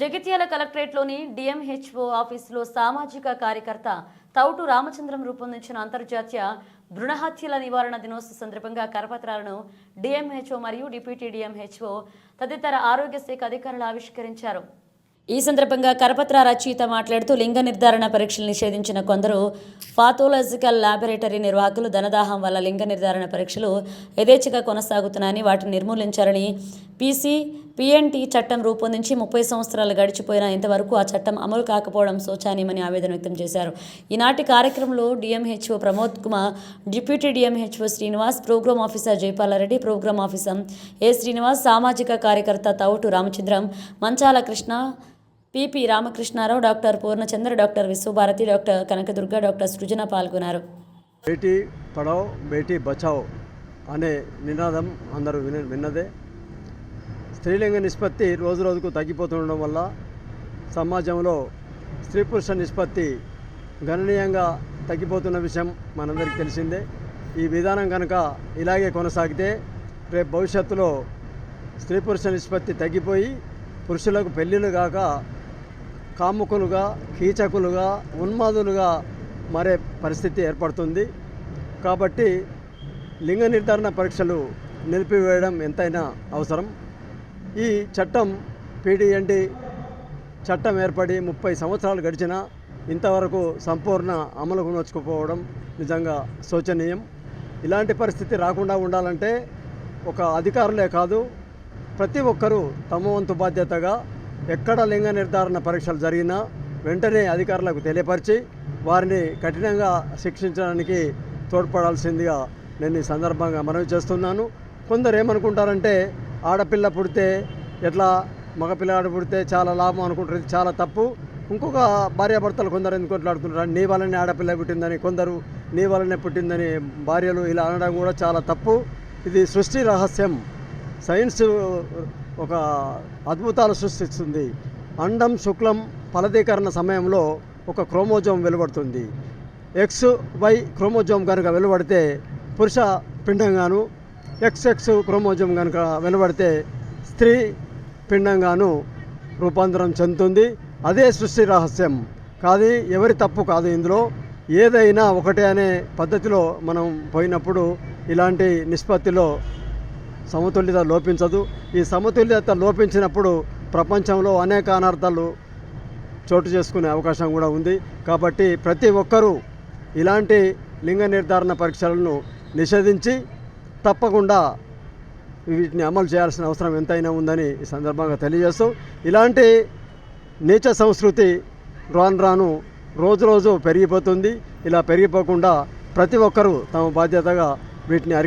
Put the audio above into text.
Jagtial కలెక్టరేట్లోని DMHO ఆఫీసులో సామాజిక కార్యకర్త తౌటు రామచంద్రం రూపొందించిన అంతర్జాతీయ భ్రూణహత్యల నివారణ దినోత్సవ సందర్భంగా కరపత్రాలను డిఎంహెచ్ఓ మరియు డిప్యూటీ డిఎంహెచ్ఓ తదితర ఆరోగ్య శాఖ అధికారులు ఆవిష్కరించారు. ఈ సందర్భంగా కరపత్ర రచయిత మాట్లాడుతూ లింగ నిర్ధారణ పరీక్షలు నిషేధించిన కొందరు పాథోలాజికల్ ల్యాబొరేటరీ నిర్వాహకులు ధనదాహం వల్ల లింగ నిర్ధారణ పరీక్షలు యథేచ్ఛగా కొనసాగుతున్నాయని వాటిని నిర్మూలించాలని పీసీ పిఎన్టీ చట్టం రూపొందించి ముప్పై సంవత్సరాలు గడిచిపోయినా ఇంతవరకు ఆ చట్టం అమలు కాకపోవడం శోచనీయమని ఆవేదన వ్యక్తం చేశారు. ఈనాటి కార్యక్రమంలో DMHO Pramod Kumar deputy DMHO Srinivas program officer Jaipalreddy program officer A Srinivas సామాజిక కార్యకర్త Thoutu Ramachandram Manchala Krishna PP Ramakrishnarao doctor Purnachandra doctor Vishwabharati doctor Kanakadurga doctor Srujana పాల్గొన్నారు. బేటీ పడావ్ బేటీ బచావ్ అనే నినాదం అందరూ విన విన్నదే. స్త్రీలింగ నిష్పత్తి రోజు రోజుకు తగ్గిపోతుండడం వల్ల సమాజంలో స్త్రీ పురుష నిష్పత్తి గణనీయంగా తగ్గిపోతున్న విషయం మనందరికీ తెలిసిందే. ఈ విధానం కనుక ఇలాగే కొనసాగితే రేపు భవిష్యత్తులో స్త్రీ పురుష నిష్పత్తి తగ్గిపోయి పురుషులకు పెళ్ళిళ్ళు కాక కాముకులుగా కీచకులుగా ఉన్మాదులుగా మారే పరిస్థితి ఏర్పడుతుంది. కాబట్టి లింగ నిర్ధారణ పరీక్షలు నిలిపివేయడం ఎంతైనా అవసరం. ఈ చట్టం పీడిఎండి చట్టం ఏర్పడి ముప్పై సంవత్సరాలు గడిచినా ఇంతవరకు సంపూర్ణ అమలుకు నోచుకుపోవడం నిజంగా శోచనీయం. ఇలాంటి పరిస్థితి రాకుండా ఉండాలంటే ఒక అధికారులే కాదు ప్రతి ఒక్కరూ తమ వంతు బాధ్యతగా ఎక్కడ లింగ నిర్ధారణ పరీక్షలు జరిగినా వెంటనే అధికారులకు తెలియపరిచి వారిని కఠినంగా శిక్షించడానికి తోడ్పడాల్సిందిగా నేను ఈ సందర్భంగా మనవి చేస్తున్నాను. కొందరు ఏమనుకుంటారంటే ఆడపిల్ల పుడితే ఎట్లా మగపిల్లాడు పుడితే చాలా లాభం అనుకుంటారు ఇది చాలా తప్పు. ఇంకొక భార్యాభర్తలు కొందరు ఎందుకు కొట్లాడుతుంటారు నీ వల్లనే ఆడపిల్ల పుట్టిందని కొందరు నీ వల్లనే పుట్టిందని భార్యలు ఇలా అనడం కూడా చాలా తప్పు. ఇది సృష్టి రహస్యం. సైన్స్ ఒక అద్భుతాలు సృష్టిస్తుంది. అండం శుక్లం ఫలదీకరణ సమయంలో ఒక క్రోమోజోమ్ వెలువడుతుంది. ఎక్స్ వై క్రోమోజోమ్ కనుక వెలువడితే పురుష పిండంగాను ఎక్స్ ఎక్స్ క్రోమోజోమ్ కనుక వెలువడితే స్త్రీ పిండంగాను రూపాంతరం చెందుతుంది. అదే సృష్టి రహస్యం. కాదు ఎవరి తప్పు కాదు ఇందులో. ఏదైనా ఒకటే అనే పద్ధతిలో మనం పోయినప్పుడు ఇలాంటి నిష్పత్తిలో సమతుల్యత లోపించదు. ఈ సమతుల్యత లోపించినప్పుడు ప్రపంచంలో అనేక అనర్థాలు చోటు చేసుకునే అవకాశం కూడా ఉంది. కాబట్టి ప్రతి ఒక్కరూ ఇలాంటి లింగ నిర్ధారణ పరీక్షలను నిషేధించి తప్పకుండా వీటిని అమలు చేయాల్సిన అవసరం ఎంతైనా ఉందని ఈ సందర్భంగా తెలియజేస్తూ ఇలాంటి నీచ సంస్కృతి రాను రాను రోజు రోజు పెరిగిపోతుంది. ఇలా పెరిగిపోకుండా ప్రతి ఒక్కరూ తమ బాధ్యతగా వీటిని అరి